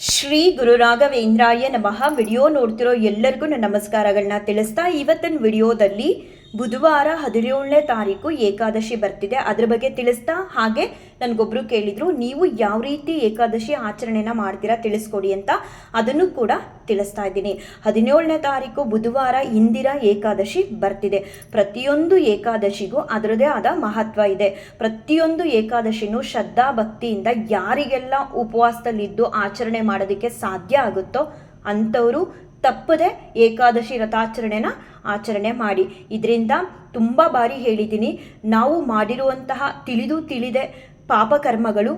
ಶ್ರೀ ಗುರು ರಾಘವೇಂದ್ರಾಯ ನಮಃ. ವಿಡಿಯೋ ನೋಡ್ತಿರೋ ಎಲ್ಲರಿಗೂ ನನ್ನ ನಮಸ್ಕಾರಗಳನ್ನ ತಿಳಿಸ್ತಾ ಇವತ್ತಿನ ವಿಡಿಯೋದಲ್ಲಿ ಬುಧವಾರ ಹದಿನೇಳನೇ ತಾರೀಕು ಏಕಾದಶಿ ಬರ್ತಿದೆ. ಅದ್ರ ಬಗ್ಗೆ ತಿಳಿಸ್ತಾ ಹಾಗೆ ನನಗೊಬ್ರು ಕೇಳಿದ್ರು, ನೀವು ಯಾವ ರೀತಿ ಏಕಾದಶಿ ಆಚರಣೆನ ಮಾಡ್ತೀರಾ ತಿಳಿಸ್ಕೊಡಿ ಅಂತ ಅದನ್ನು ಕೂಡ ತಿಳಿಸ್ತಾ ಇದ್ದೀನಿ. ಹದಿನೇಳನೇ ತಾರೀಕು ಬುಧವಾರ ಇಂದಿರಾ ಏಕಾದಶಿ ಬರ್ತಿದೆ. ಪ್ರತಿಯೊಂದು ಏಕಾದಶಿಗೂ ಅದರದೇ ಆದ ಮಹತ್ವ ಇದೆ. ಪ್ರತಿಯೊಂದು ಏಕಾದಶಿನೂ ಶ್ರದ್ಧಾ ಭಕ್ತಿಯಿಂದ ಯಾರಿಗೆಲ್ಲ ಉಪವಾಸದಲ್ಲಿದ್ದು ಆಚರಣೆ ಮಾಡೋದಕ್ಕೆ ಸಾಧ್ಯ ಆಗುತ್ತೋ ಅಂಥವರು ತಪ್ಪದೆ ಏಕಾದಶಿ ರಥಾಚರಣೆನ ಆಚರಣೆ ಮಾಡಿ. ಇದರಿಂದ ತುಂಬ ಬಾರಿ ಹೇಳಿದ್ದೀನಿ, ನಾವು ಮಾಡಿರುವಂತಹ ತಿಳಿದು ತಿಳಿದೆ ಪಾಪಕರ್ಮಗಳು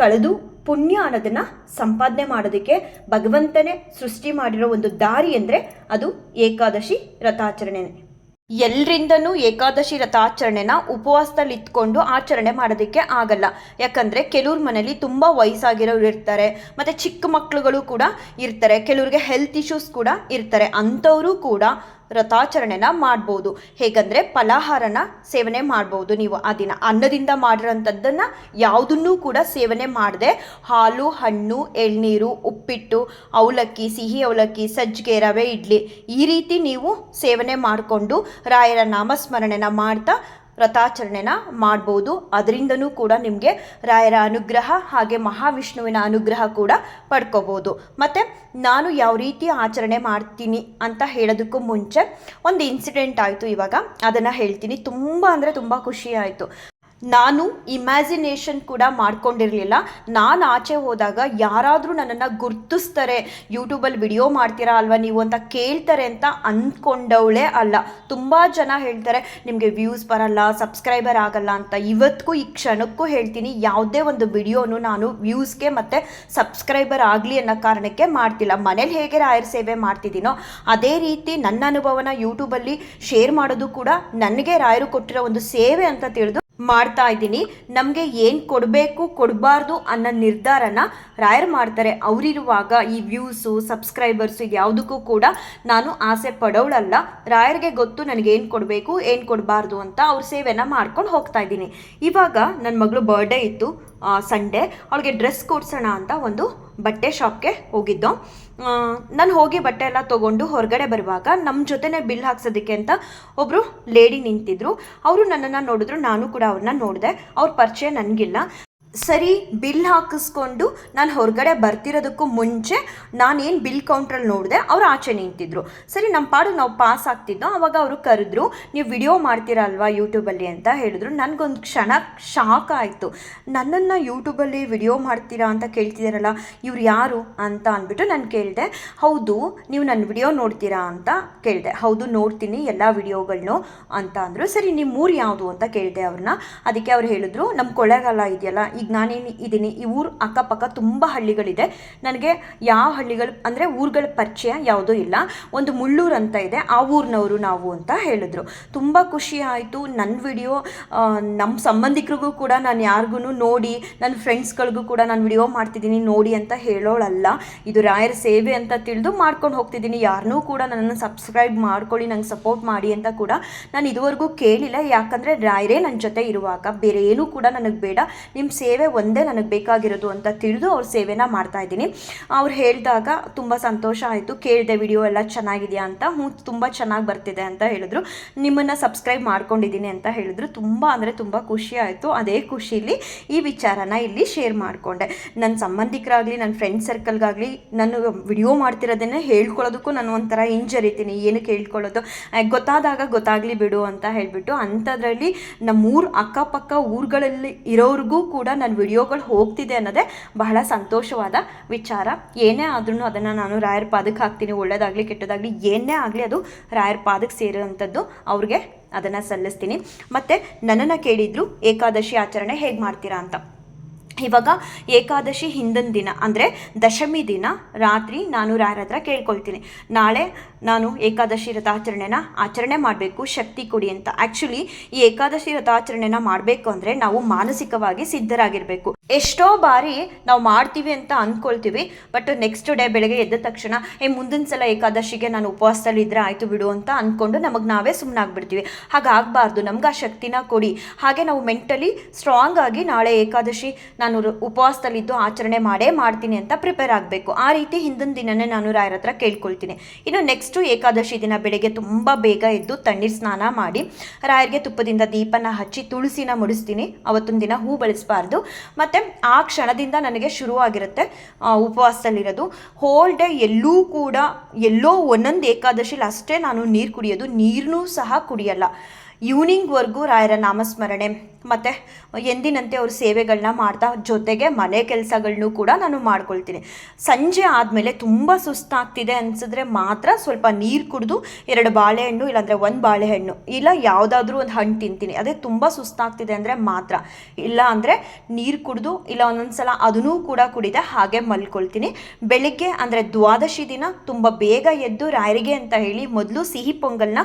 ಕಳೆದು ಪುಣ್ಯ ಅನ್ನೋದನ್ನು ಸಂಪಾದನೆ ಮಾಡೋದಕ್ಕೆ ಭಗವಂತನೇ ಸೃಷ್ಟಿ ಮಾಡಿರೋ ಒಂದು ದಾರಿ ಅಂದರೆ ಅದು ಏಕಾದಶಿ ವ್ರತಾಚರಣೆ ಎಲ್ರಿಂದನೂ ಏಕಾದಶಿ ವ್ರತಾಚರಣೆನ ಉಪವಾಸದಲ್ಲಿ ಇತ್ಕೊಂಡು ಆಚರಣೆ ಮಾಡೋದಕ್ಕೆ ಆಗಲ್ಲ. ಯಾಕಂದರೆ ಕೆಲವ್ರ ಮನೇಲಿ ತುಂಬ ವಯಸ್ಸಾಗಿರೋರು ಇರ್ತಾರೆ, ಮತ್ತು ಚಿಕ್ಕ ಮಕ್ಕಳುಗಳು ಕೂಡ ಇರ್ತಾರೆ ಕೆಲವ್ರಿಗೆ ಹೆಲ್ತ್ ಇಶ್ಯೂಸ್ ಕೂಡ ಇರ್ತಾರೆ, ಅಂಥವರು ಕೂಡ ವ್ರತಾಚರಣೆನ ಮಾಡ್ಬೋದು. ಹೇಗಂದರೆ ಫಲಾಹಾರನ ಸೇವನೆ ಮಾಡ್ಬೋದು. ನೀವು ಆ ದಿನ ಅನ್ನದಿಂದ ಮಾಡಿರೋಂಥದ್ದನ್ನು ಯಾವುದನ್ನೂ ಕೂಡ ಸೇವನೆ ಮಾಡದೆ ಹಾಲು, ಹಣ್ಣು, ಎಳ್ನೀರು, ಉಪ್ಪಿಟ್ಟು, ಅವಲಕ್ಕಿ, ಸಿಹಿ ಅವಲಕ್ಕಿ, ಸಜ್ಜಿಗೆ, ರವೆ, ಇಡ್ಲಿ ಈ ರೀತಿ ನೀವು ಸೇವನೆ ಮಾಡಿಕೊಂಡು ರಾಯರ ನಾಮಸ್ಮರಣೆನ ಮಾಡ್ತಾ ವ್ರತಾಚರಣೆನ ಮಾಡ್ಬೋದು. ಅದರಿಂದನೂ ಕೂಡ ನಿಮಗೆ ರಾಯರ ಅನುಗ್ರಹ ಹಾಗೆ ಮಹಾವಿಷ್ಣುವಿನ ಅನುಗ್ರಹ ಕೂಡ ಪಡ್ಕೋಬೋದು. ಮತ್ತು ನಾನು ಯಾವ ರೀತಿ ಆಚರಣೆ ಮಾಡ್ತೀನಿ ಅಂತ ಹೇಳೋದಕ್ಕೂ ಮುಂಚೆ ಒಂದು ಇನ್ಸಿಡೆಂಟ್ ಆಯಿತು ಇವಾಗ. ಅದನ್ನು ಹೇಳ್ತೀನಿ. ತುಂಬ ಅಂದರೆ ತುಂಬ ಖುಷಿ ಆಯಿತು. ನಾನು ಇಮ್ಯಾಜಿನೇಷನ್ ಕೂಡ ಮಾಡ್ಕೊಂಡಿರಲಿಲ್ಲ. ನಾನು ಆಚೆ ಹೋದಾಗ ಯಾರಾದರೂ ನನ್ನನ್ನು ಗುರ್ತಿಸ್ತಾರೆ. ಯೂಟ್ಯೂಬಲ್ಲಿ ವಿಡಿಯೋ ಮಾಡ್ತೀರಾ ಅಲ್ವಾ ನೀವು ಅಂತ ಕೇಳ್ತಾರೆ ಅಂತ ಅಂದ್ಕೊಂಡವಳೇ ಅಲ್ಲ. ತುಂಬ ಜನ ಹೇಳ್ತಾರೆ, ನಿಮಗೆ ವ್ಯೂಸ್ ಬರಲ್ಲ ಸಬ್ಸ್ಕ್ರೈಬರ್ ಆಗಲ್ಲ ಅಂತ. ಇವತ್ತಿಗೂ ಈ ಕ್ಷಣಕ್ಕೂ ಹೇಳ್ತೀನಿ, ಯಾವುದೇ ಒಂದು ವಿಡಿಯೋನು ನಾನು ವ್ಯೂಸ್ಗೆ ಮತ್ತು ಸಬ್ಸ್ಕ್ರೈಬರ್ ಆಗಲಿ ಅನ್ನೋ ಕಾರಣಕ್ಕೆ ಮಾಡ್ತಿಲ್ಲ. ಮನೇಲಿ ಹೇಗೆ ರಾಯರ್ ಸೇವೆ ಮಾಡ್ತಿದ್ದೀನೋ, ಅದೇ ರೀತಿ ನನ್ನ ಅನುಭವನ ಯೂಟ್ಯೂಬಲ್ಲಿ ಶೇರ್ ಮಾಡೋದು ಕೂಡ ನನಗೆ ರಾಯರು ಕೊಟ್ಟಿರೋ ಒಂದು ಸೇವೆ ಅಂತ ತಿಳಿದು ಮಾಡ್ತಾ ಇದ್ದೀನಿ. ನಮಗೆ ಏನು ಕೊಡಬೇಕು, ಕೊಡಬಾರ್ದು ಅನ್ನೋ ನಿರ್ಧಾರನ ರಾಯರ್ ಮಾಡ್ತಾರೆ. ಅವರಿರುವಾಗ ಈ ವ್ಯೂಸು ಸಬ್ಸ್ಕ್ರೈಬರ್ಸು ಇದು ಯಾವುದಕ್ಕೂ ಕೂಡ ನಾನು ಆಸೆ ಪಡೋಳಲ್ಲ. ರಾಯರ್ಗೆ ಗೊತ್ತು ನನಗೆ ಏನು ಕೊಡಬೇಕು, ಏನು ಕೊಡಬಾರ್ದು ಅಂತ ಅವ್ರ ಸೇವೆನ ಮಾಡ್ಕೊಂಡು ಹೋಗ್ತಾ ಇದ್ದೀನಿ. ಇವಾಗ ನನ್ನ ಮಗಳು ಬರ್ಡೇ ಇತ್ತು. ಸಂಡೇ ಅವಳಿಗೆ ಡ್ರೆಸ್ ಕೊಡ್ಸೋಣ ಅಂತ ಒಂದು ಬಟ್ಟೆ ಶಾಪ್ಗೆ ಹೋಗಿದ್ದು. ನಾನು ಹೋಗಿ ಬಟ್ಟೆ ಎಲ್ಲ ತೊಗೊಂಡು ಹೊರಗಡೆ ಬರುವಾಗ ನಮ್ಮ ಜೊತೆನೆ ಬಿಲ್ ಹಾಕ್ಸೋದಕ್ಕೆ ಅಂತ ಒಬ್ಬರು ಲೇಡಿ ನಿಂತಿದ್ರು. ಅವರು ನನ್ನನ್ನು ನೋಡಿದ್ರು, ನಾನು ಕೂಡ ಅವ್ರನ್ನ ನೋಡಿದೆ. ಅವ್ರ ಪರಿಚಯ ನನಗಿಲ್ಲ. ಸರಿ ಬಿಲ್ ಹಾಕಿಸ್ಕೊಂಡು ನಾನು ಹೊರಗಡೆ ಬರ್ತಿರೋದಕ್ಕೂ ಮುಂಚೆ ನಾನೇನು ಬಿಲ್ ಕೌಂಟ್ರಲ್ಲಿ ನೋಡಿದೆ, ಅವ್ರು ಆಚೆ ನಿಂತಿದ್ರು. ಸರಿ ನಮ್ಮ ಪಾಡು ನಾವು ಪಾಸ್ ಆಗ್ತಿದ್ದೋ ಅವಾಗ ಅವರು ಕರೆದ್ರು, ನೀವು ವಿಡಿಯೋ ಮಾಡ್ತೀರಲ್ವಾ ಯೂಟ್ಯೂಬಲ್ಲಿ ಅಂತ ಹೇಳಿದ್ರು. ನನಗೊಂದು ಕ್ಷಣ ಶಾಕ್ ಆಯಿತು. ನನ್ನನ್ನು ಯೂಟ್ಯೂಬಲ್ಲಿ ವಿಡಿಯೋ ಮಾಡ್ತೀರಾ ಅಂತ ಕೇಳ್ತಿದ್ದಾರಲ್ಲ ಇವ್ರು ಯಾರು? ಅಂತ ಅಂದ್ಬಿಟ್ಟು ನಾನು ಕೇಳಿದೆ, ಹೌದು, ನೀವು ನನ್ನ ವಿಡಿಯೋ ನೋಡ್ತೀರಾ? ಅಂತ ಕೇಳಿದೆ. ಹೌದು, ನೋಡ್ತೀನಿ, ಎಲ್ಲ ವಿಡಿಯೋಗಳನ್ನೂ ಅಂತ ಅಂದರು. ಸರಿ ನಿಮ್ಮ ಊರು ಯಾವುದು? ಅಂತ ಕೇಳಿದೆ ಅವ್ರನ್ನ ಅದಕ್ಕೆ ಅವ್ರು ಹೇಳಿದ್ರು ನಮ್ಮ ಕೊಳ್ಳೆಗಾಲ ಇದೆಯಲ್ಲ ಈಗ ನಾನೇನು ಇದ್ದೀನಿ, ಈ ಊರು ಅಕ್ಕಪಕ್ಕ ತುಂಬ ಹಳ್ಳಿಗಳಿದೆ. ನನಗೆ ಯಾವ ಹಳ್ಳಿಗಳು ಅಂದರೆ ಊರುಗಳ ಪರಿಚಯ ಯಾವುದೂ ಇಲ್ಲ. ಒಂದು ಮುಳ್ಳೂರು ಅಂತ ಇದೆ, ಆ ಊರಿನವರು ನಾವು ಅಂತ ಹೇಳಿದ್ರು. ತುಂಬ ಖುಷಿ ಆಯಿತು. ನನ್ನ ವಿಡಿಯೋ ನಮ್ಮ ಸಂಬಂಧಿಕರಿಗೂ ಕೂಡ ನಾನು ಯಾರಿಗೂ ನೋಡಿ ನನ್ನ ಫ್ರೆಂಡ್ಸ್ಗಳಿಗೂ ಕೂಡ ನಾನು ವಿಡಿಯೋ ಮಾಡ್ತಿದ್ದೀನಿ, ನೋಡಿ ಅಂತ ಹೇಳೋಳಲ್ಲ. ಇದು ರಾಯರ ಸೇವೆ ಅಂತ ತಿಳಿದು ಮಾಡ್ಕೊಂಡು ಹೋಗ್ತಿದ್ದೀನಿ. ಯಾರನ್ನೂ ಕೂಡ ನನ್ನನ್ನು ಸಬ್ಸ್ಕ್ರೈಬ್ ಮಾಡ್ಕೊಳ್ಳಿ, ನಂಗೆ ಸಪೋರ್ಟ್ ಮಾಡಿ ಅಂತ ಕೂಡ ನಾನು ಇದುವರೆಗೂ ಕೇಳಿಲ್ಲ. ಯಾಕಂದರೆ ರಾಯರೇ ನನ್ನ ಜೊತೆ ಇರುವಾಗ ಬೇರೆ ಏನೂ ಕೂಡ ನನಗೆ ಬೇಡ. ನಿಮ್ಮ ಸೇವೆ ಒಂದೇ ನನಗೆ ಬೇಕಾಗಿರೋದು ಅಂತ ತಿಳಿದು ಅವ್ರ ಸೇವೆನ ಮಾಡ್ತಾ ಇದ್ದೀನಿ. ಅವ್ರು ಹೇಳಿದಾಗ ತುಂಬ ಸಂತೋಷ ಆಯಿತು. ಕೇಳಿದೆ ವಿಡಿಯೋ ಎಲ್ಲ ಚೆನ್ನಾಗಿದೆಯಾ ಅಂತ. ಹ್ಞೂ, ತುಂಬ ಚೆನ್ನಾಗಿ ಬರ್ತಿದೆ ಅಂತ ಹೇಳಿದ್ರು. ನಿಮ್ಮನ್ನು ಸಬ್ಸ್ಕ್ರೈಬ್ ಮಾಡ್ಕೊಂಡಿದ್ದೀನಿ ಅಂತ ಹೇಳಿದ್ರು. ತುಂಬ ಅಂದರೆ ತುಂಬ ಖುಷಿ ಆಯಿತು. ಅದೇ ಖುಷಿಲಿ ಈ ವಿಚಾರನ ಇಲ್ಲಿ ಶೇರ್ ಮಾಡಿಕೊಂಡೆ. ನನ್ನ ಸಂಬಂಧಿಕರಾಗಲಿ ನನ್ನ ಫ್ರೆಂಡ್ ಸರ್ಕಲ್ಗಾಗಲಿ, ನಾನು ವಿಡಿಯೋ ಮಾಡ್ತಿರೋದನ್ನೇ ಹೇಳ್ಕೊಳ್ಳೋದಕ್ಕೂ ನಾನು ಒಂಥರ ಹಿಂಜರಿತೀನಿ. ಏನಕ್ಕೆ ಹೇಳ್ಕೊಳ್ಳೋದು? ಗೊತ್ತಾದಾಗ ಗೊತ್ತಾಗಲಿ ಬಿಡು ಅಂತ ಹೇಳಿಬಿಟ್ಟು, ಅಂಥದ್ರಲ್ಲಿ ನಮ್ಮೂರು ಅಕ್ಕಪಕ್ಕ ಊರುಗಳಲ್ಲಿ ಇರೋರಿಗೂ ಕೂಡ ನನ್ನ ವಿಡಿಯೋಗಳು ಹೋಗ್ತಿದೆ ಅನ್ನೋದೇ ಬಹಳ ಸಂತೋಷವಾದ ವಿಚಾರ. ಏನೇ ಆದ್ರೂ ಅದನ್ನು ನಾನು ರಾಯರ ಪಾದಕ್ಕೆ ಹಾಕ್ತೀನಿ, ಒಳ್ಳೇದಾಗಲಿ ಕೆಟ್ಟದಾಗಲಿ, ಏನೇ ಆಗಲಿ ಅದು ರಾಯರ ಪಾದಕ್ಕೆ ಸೇರೋವಂಥದ್ದು ಅವ್ರಿಗೆ ಅದನ್ನು ಸಲ್ಲಿಸ್ತೀನಿ. ಮತ್ತು ನನ್ನನ್ನು ಕೇಳಿದ್ರು ಏಕಾದಶಿ ಆಚರಣೆ ಹೇಗೆ ಮಾಡ್ತೀರಾ ಅಂತ. ಇವಾಗ ಏಕಾದಶಿ ಹಿಂದಿನ ದಿನ, ಅಂದರೆ ದಶಮಿ ದಿನ ರಾತ್ರಿ ನಾನು ರಾಯರ ಹತ್ರ ಕೇಳ್ಕೊಳ್ತೀನಿ. ನಾಳೆ ನಾನು ಏಕಾದಶಿ ರಥಾಚರಣೆನ ಆಚರಣೆ ಮಾಡಬೇಕು, ಶಕ್ತಿ ಕೊಡಿ ಅಂತ. ಆ್ಯಕ್ಚುಲಿ ಈ ಏಕಾದಶಿ ರಥಾಚರಣೆನ ಮಾಡಬೇಕು ಅಂದರೆ ನಾವು ಮಾನಸಿಕವಾಗಿ ಸಿದ್ಧರಾಗಿರಬೇಕು. ಎಷ್ಟೋ ಬಾರಿ ನಾವು ಮಾಡ್ತೀವಿ ಅಂತ ಅಂದ್ಕೊಳ್ತೀವಿ ಬಟ್ ನೆಕ್ಸ್ಟ್ ಡೇ ಬೆಳಗ್ಗೆ ಎದ್ದ ತಕ್ಷಣ, ಏ, ಮುಂದಿನ ಸಲ ಏಕಾದಶಿಗೆ ನಾನು ಉಪವಾಸದಲ್ಲಿ ಇದ್ರೆ ಆಯಿತು ಬಿಡು ಅಂತ ಅಂದ್ಕೊಂಡು ನಮಗೆ ನಾವೇ ಸುಮ್ಮನಾಗ್ಬಿಡ್ತೀವಿ ಹಾಗಾಗಬಾರ್ದು, ನಮ್ಗೆ ಆ ಶಕ್ತಿನ ಕೊಡಿ. ಹಾಗೆ ನಾವು ಮೆಂಟಲಿ ಸ್ಟ್ರಾಂಗ್ ಆಗಿ ನಾಳೆ ಏಕಾದಶಿ, ನಾನು ರು- ಉಪವಾಸದಲ್ಲಿದ್ದು ಆಚರಣೆ ಮಾಡೇ ಮಾಡ್ತೀನಿ ಅಂತ ಪ್ರಿಪೇರ್ ಆಗಬೇಕು. ಆ ರೀತಿ ಹಿಂದಿನ ದಿನನೇ ನಾನು ರಾಯರ ಹತ್ರ ಕೇಳ್ಕೊಳ್ತೀನಿ. ಇನ್ನು ನೆಕ್ಸ್ಟು ಏಕಾದಶಿ ದಿನ ಬೆಳಗ್ಗೆ ತುಂಬ ಬೇಗ ಎದ್ದು ತಣ್ಣೀರು ಸ್ನಾನ ಮಾಡಿ, ರಾಯರಿಗೆ ತುಪ್ಪದಿಂದ ದೀಪನ ಹಚ್ಚಿ ತುಳಸಿನ ಮುಡಿಸ್ತೀನಿ. ಅವತ್ತೊಂದು ದಿನ ಹೂ ಬಳಸಬಾರ್ದು. ಮತ್ತು ಆ ಕ್ಷಣದಿಂದ ನನಗೆ ಶುರುವಾಗಿರುತ್ತೆ ಉಪವಾಸದಲ್ಲಿರೋದು. ಹೋಲ್ ಡೇ ಎಲ್ಲೂ ಕೂಡ ಎಲ್ಲೋ ಒಂದೊಂದು ಏಕಾದಶಿಲಿ ಅಷ್ಟೇ ನಾನು ನೀರು ಕುಡಿಯೋದು. ನೀರನ್ನೂ ಸಹ ಕುಡಿಯಲ್ಲ. ಈವ್ನಿಂಗ್ವರೆಗೂ ರಾಯರ ನಾಮಸ್ಮರಣೆ. ಮತ್ತು, ಎಂದಿನಂತೆ ಅವ್ರ ಸೇವೆಗಳನ್ನ ಮಾಡ್ತಾ ಜೊತೆಗೆ ಮನೆ ಕೆಲಸಗಳನ್ನೂ ಕೂಡ ನಾನು ಮಾಡ್ಕೊಳ್ತೀನಿ. ಸಂಜೆ ಆದಮೇಲೆ ತುಂಬ ಸುಸ್ತಾಗ್ತಿದೆ ಅನಿಸಿದ್ರೆ ಮಾತ್ರ ಸ್ವಲ್ಪ ನೀರು ಕುಡಿದು ಎರಡು ಬಾಳೆಹಣ್ಣು, ಇಲ್ಲಾಂದರೆ ಒಂದು ಬಾಳೆಹಣ್ಣು, ಇಲ್ಲ ಯಾವುದಾದ್ರೂ ಒಂದು ಹಣ್ಣು ತಿಂತೀನಿ. ಅದೇ ತುಂಬ ಸುಸ್ತಾಗ್ತಿದೆ ಅಂದರೆ ಮಾತ್ರ. ಇಲ್ಲ ಅಂದರೆ ನೀರು ಕುಡಿದು, ಇಲ್ಲ ಒಂದೊಂದು ಸಲ ಅದನ್ನೂ ಕೂಡ ಕುಡಿದೆ, ಹಾಗೆ ಮಲ್ಕೊಳ್ತೀನಿ. ಬೆಳಿಗ್ಗೆ ಅಂದರೆ ದ್ವಾದಶಿ ದಿನ, ತುಂಬ ಬೇಗ ಎದ್ದು ರಾಯರಿಗೆ ಅಂತ ಹೇಳಿ ಮೊದಲು ಸಿಹಿ ಪೊಂಗಲ್ನ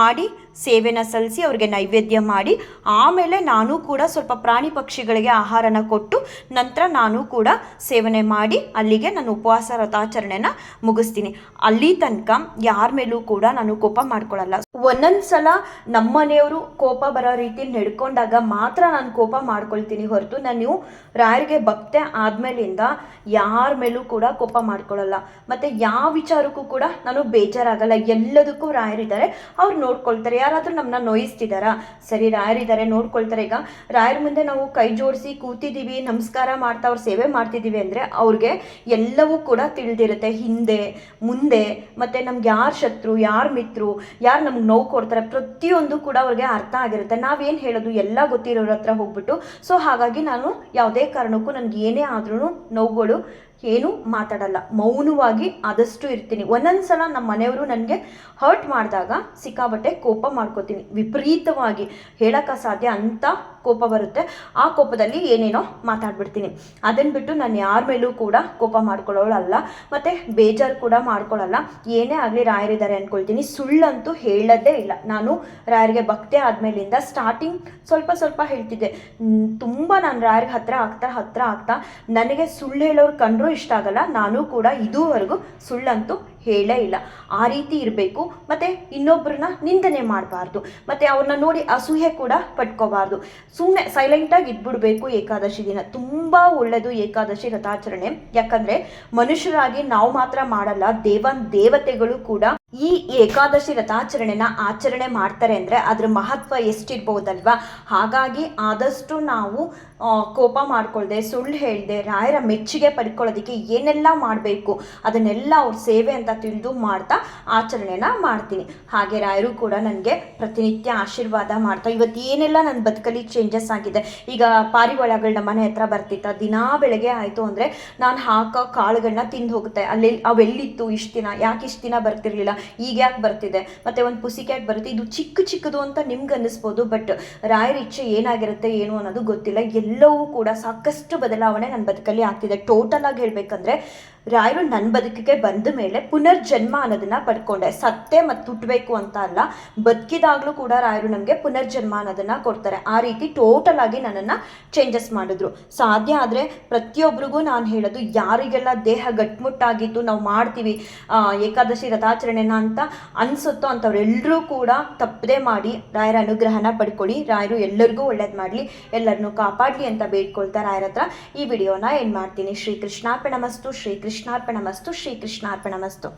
ಮಾಡಿ ಸೇವೆನ ಸಲ್ಲಿಸಿ ಅವ್ರಿಗೆ ನೈವೇದ್ಯ ಮಾಡಿ, ಆಮೇಲೆ ನಾನು ಕೂಡ ಸ್ವಲ್ಪ ಪ್ರಾಣಿ ಪಕ್ಷಿಗಳಿಗೆ ಆಹಾರನ ಕೊಟ್ಟು ನಂತರ ನಾನು ಕೂಡ ಸೇವನೆ ಮಾಡಿ ಅಲ್ಲಿಗೆ ನಾನು ಉಪವಾಸ ರಥಾಚರಣೆನ ಮುಗಿಸ್ತೀನಿ. ಅಲ್ಲಿ ತನಕ ಯಾರ ಮೇಲೂ ಕೂಡ ನಾನು ಕೋಪ ಮಾಡ್ಕೊಳ್ಳಲ್ಲ ಒಂದೊಂದು ಸಲ ನಮ್ಮ ಕೋಪ ಬರೋ ರೀತಿ ನಡ್ಕೊಂಡಾಗ ಮಾತ್ರ ನಾನು ಕೋಪ ಮಾಡ್ಕೊಳ್ತೀನಿ ಹೊರತು ನಾನು ರಾಯರಿಗೆ ಭಕ್ತೆ ಆದ್ಮೇಲಿಂದ ಯಾರ ಮೇಲೂ ಕೂಡ ಕೋಪ ಮಾಡ್ಕೊಳ್ಳಲ್ಲ ಮತ್ತು ಯಾವ ವಿಚಾರಕ್ಕೂ ಕೂಡ ನಾನು ಬೇಜಾರಾಗಲ್ಲ. ಎಲ್ಲದಕ್ಕೂ ರಾಯರಿದ್ದಾರೆ. ಅವ್ರು ನೋಡ್ಕೊಳ್ತಾರೆ. ಯಾರಾದರೂ ನಮ್ಮನ್ನ ನೋಯಿಸ್ತಿದ್ದಾರಾ ಸರಿ ರಾಯರಿದ್ದಾರೆ ನೋಡ್ಕೊಳ್ತಾರೆ. ಈಗ ರಾಯರ ಮುಂದೆ ನಾವು ಕೈ ಜೋಡಿಸಿ ಕೂತಿದ್ದೀವಿ ನಮಸ್ಕಾರ ಮಾಡ್ತಾ ಅವ್ರ ಸೇವೆ ಮಾಡ್ತಿದ್ದೀವಿ ಅಂದರೆ ಅವ್ರಿಗೆ ಎಲ್ಲವೂ ಕೂಡ ತಿಳಿದಿರುತ್ತೆ. ಹಿಂದೆ, ಮುಂದೆ, ಮತ್ತು ನಮ್ಗೆ ಯಾರು ಶತ್ರು, ಯಾರು ಮಿತ್ರು, ಯಾರು ನಮ್ಗೆ ನೋವು ಕೊಡ್ತಾರೆ ಪ್ರತಿಯೊಂದು ಕೂಡ ಅವ್ರಿಗೆ ಅರ್ಥ ಆಗಿರುತ್ತೆ. ನಾವೇನು ಹೇಳೋದು ಎಲ್ಲ ಗೊತ್ತಿರೋರ ಹತ್ರ ಹೋಗ್ಬಿಟ್ಟು, ಸೊ ಹಾಗಾಗಿ ನಾನು ಯಾವುದೇ ಕಾರಣಕ್ಕೂ ನನಗೆ ಏನೇ ಆದ್ರೂ ನೋವುಗಳು ಏನು ಮಾತಾಡಲ್ಲ. ಮೌನವಾಗಿ ಆದಷ್ಟು ಇರ್ತೀನಿ. ಒಂದೊಂದು ಸಲ ನಮ್ಮ ಮನೆಯವರು ನನಗೆ ಹರ್ಟ್ ಮಾಡಿದಾಗ ಸಿಕ್ಕಾಬಟ್ಟೆ ಕೋಪ ಮಾಡ್ಕೋತೀನಿ. ವಿಪರೀತವಾಗಿ ಹೇಳೋಕ್ಕೆ ಸಾಧ್ಯ ಅಂತ ಕೋಪ ಬರುತ್ತೆ. ಆ ಕೋಪದಲ್ಲಿ ಏನೇನೋ ಮಾತಾಡ್ಬಿಡ್ತೀನಿ. ಅದನ್ನು ಬಿಟ್ಟು ನಾನು ಯಾರ ಮೇಲೂ ಕೂಡ ಕೋಪ ಮಾಡ್ಕೊಳ್ಳೋಳಲ್ಲ. ಮತ್ತು ಬೇಜಾರು ಕೂಡ ಮಾಡ್ಕೊಳ್ಳಲ್ಲ. ಏನೇ ಆಗಲಿ ರಾಯರಿದ್ದಾರೆ ಅಂದ್ಕೊಳ್ತೀನಿ ಸುಳ್ಳಂತೂ ಹೇಳೋದೇ ಇಲ್ಲ. ನಾನು ರಾಯರಿಗೆ ಭಕ್ತಿ ಆದಮೇಲಿಂದ ಸ್ಟಾರ್ಟಿಂಗ್ ಸ್ವಲ್ಪ ಸ್ವಲ್ಪ ಹೇಳ್ತಿದ್ದೆ. ತುಂಬ ನಾನು ರಾಯರಿಗೆ ಹತ್ತಿರ ಆಗ್ತಾ ಹತ್ತಿರ ಆಗ್ತಾ ನನಗೆ ಸುಳ್ಳು ಹೇಳೋರು ಕಂಡ್ರೂ ಇಷ್ಟ ಆಗಲ್ಲ, ನಾನು ಕೂಡ ಇದುವರೆಗೂ ಸುಳ್ಳಂತೂ ಹೇಳೇ ಇಲ್ಲ. ಆ ರೀತಿ ಇರಬೇಕು, ಮತ್ತು ಇನ್ನೊಬ್ಬರನ್ನ ನಿಂದನೆ ಮಾಡಬಾರ್ದು, ಮತ್ತು ಅವ್ರನ್ನ ನೋಡಿ ಅಸೂಹೆ ಕೂಡ ಪಟ್ಕೋಬಾರ್ದು. ಸುಮ್ಮನೆ ಸೈಲೆಂಟಾಗಿ ಇದ್ಬಿಡಬೇಕು ಏಕಾದಶಿ ದಿನ. ತುಂಬ ಒಳ್ಳೆಯದು ಏಕಾದಶಿ ರಥಾಚರಣೆ. ಯಾಕಂದರೆ ಮನುಷ್ಯರಾಗಿ ನಾವು ಮಾತ್ರ ಮಾಡಲ್ಲ, ದೇವನ್ ದೇವತೆಗಳು ಕೂಡ ಈ ಏಕಾದಶಿ ರಥಾಚರಣೆನ ಆಚರಣೆ ಮಾಡ್ತಾರೆ ಅಂದರೆ ಅದ್ರ ಮಹತ್ವ ಎಷ್ಟಿರ್ಬೋದಲ್ವಾ? ಹಾಗಾಗಿ ಆದಷ್ಟು ನಾವು ಕೋಪ ಮಾಡ್ಕೊಳ್ದೆ, ಸುಳ್ಳು ಹೇಳ್ದೆ, ರಾಯರ ಮೆಚ್ಚುಗೆ ಪಡ್ಕೊಳ್ಳೋದಕ್ಕೆ ಏನೆಲ್ಲ ಮಾಡಬೇಕು, ಅದನ್ನೆಲ್ಲ ಅವ್ರ ಸೇವೆ ಅಂತ ತಿಳಿದು ಮಾಡ್ತಾ ಆಚರಣೆನ ಮಾಡ್ತೀನಿ. ಹಾಗೆ ರಾಯರು ಕೂಡ ನನಗೆ ಪ್ರತಿನಿತ್ಯ ಆಶೀರ್ವಾದ ಮಾಡ್ತಾ, ಇವತ್ತು ಏನೆಲ್ಲ ನನ್ನ ಬದುಕಲ್ಲಿ ಚೇಂಜಸ್ ಆಗಿದೆ? ಈಗ ಪಾರಿವಾಳಗಳು ಮನೆ ಹತ್ರ ಬರ್ತಿತ್ತ, ದಿನಾ ಬೆಳಗ್ಗೆ ಆಯಿತು ಅಂದರೆ ನಾನು ಹಾಕೋ ಕಾಳುಗಳನ್ನ ತಿಂದು ಹೋಗುತ್ತೆ. ಅಲ್ಲಿ, ಅವೆಲ್ಲಿತ್ತು ಇಷ್ಟು ದಿನ? ಯಾಕೆ ಇಷ್ಟು ದಿನ ಬರ್ತಿರ್ಲಿಲ್ಲ? ಈಗ ಯಾಕೆ ಬರ್ತಿದೆ? ಮತ್ತೆ ಒಂದು ಪುಸಿ ಕ್ಯಾಟ್ ಬರುತ್ತೆ? ಇದು ಚಿಕ್ಕ ಚಿಕ್ಕದು ಅಂತ ನಿಮ್ಗೆ ಅನ್ನಿಸ್ಬೋದು, ಬಟ್ ರಾಯರ ಇಚ್ಛೆ ಏನಾಗಿರುತ್ತೆ, ಏನು ಅನ್ನೋದು ಗೊತ್ತಿಲ್ಲ. ಎಲ್ಲವೂ ಕೂಡ ಸಾಕಷ್ಟು ಬದಲಾವಣೆ ನನ್ನ ಬದುಕಲ್ಲಿ ಆಗ್ತಿದೆ. ಟೋಟಲ್ ಆಗಿ ಹೇಳ್ಬೇಕಂದ್ರೆ, ರಾಯರು ನನ್ನ ಬದುಕಿಗೆ ಬಂದ ಮೇಲೆ ಪುನರ್ಜನ್ಮ ಅನ್ನೋದನ್ನ ಪಡ್ಕೊಂಡೆ. ಸತ್ತೆ ಮತ್ತು ಹುಟ್ಟಬೇಕು ಅಂತ ಅಲ್ಲ, ಬದುಕಿದಾಗ್ಲೂ ಕೂಡ ರಾಯರು ನಮಗೆ ಪುನರ್ಜನ್ಮ ಅನ್ನೋದನ್ನ ಕೊಡ್ತಾರೆ. ಆ ರೀತಿ ಟೋಟಲ್ ಆಗಿ ನನ್ನನ್ನು ಚೇಂಜಸ್ ಮಾಡಿದ್ರು. ಸಾಧ್ಯ ಆದರೆ ಪ್ರತಿಯೊಬ್ಬರಿಗೂ ನಾನು ಹೇಳೋದು, ಯಾರಿಗೆಲ್ಲ ದೇಹ ಗಟ್ಮುಟ್ಟಾಗಿದ್ದು ನಾವು ಮಾಡ್ತೀವಿ ಏಕಾದಶಿ ಏಕಾದಶಿ ರಥಾಚರಣೆನ ಅಂತ ಅನ್ಸುತ್ತೋ ಅಂಥವ್ರೆಲ್ಲರೂ ಕೂಡ ತಪ್ಪದೆ ಮಾಡಿ ರಾಯರ ಅನುಗ್ರಹನ ಪಡ್ಕೊಳ್ಳಿ. ರಾಯರು ಎಲ್ಲರಿಗೂ ಒಳ್ಳೇದು ಮಾಡಲಿ. ಎಲ್ಲರನ್ನೂ ಕಾಪಾಡಲಿ ಅಂತ ಬೇಡ್ಕೊಳ್ತಾ ರಾಯರ ಹತ್ರ. ಈ ವಿಡಿಯೋನ ಏನು ಮಾಡ್ತೀನಿ. ಶ್ರೀ ಕೃಷ್ಣಾರ್ಪಣಮಸ್ತು ಶ್ರೀ ಕೃಷ್ಣಾರ್ಪಣಮಸ್ತು ಶ್ರೀ ಕೃಷ್ಣಾರ್ಪಣಮಸ್ತು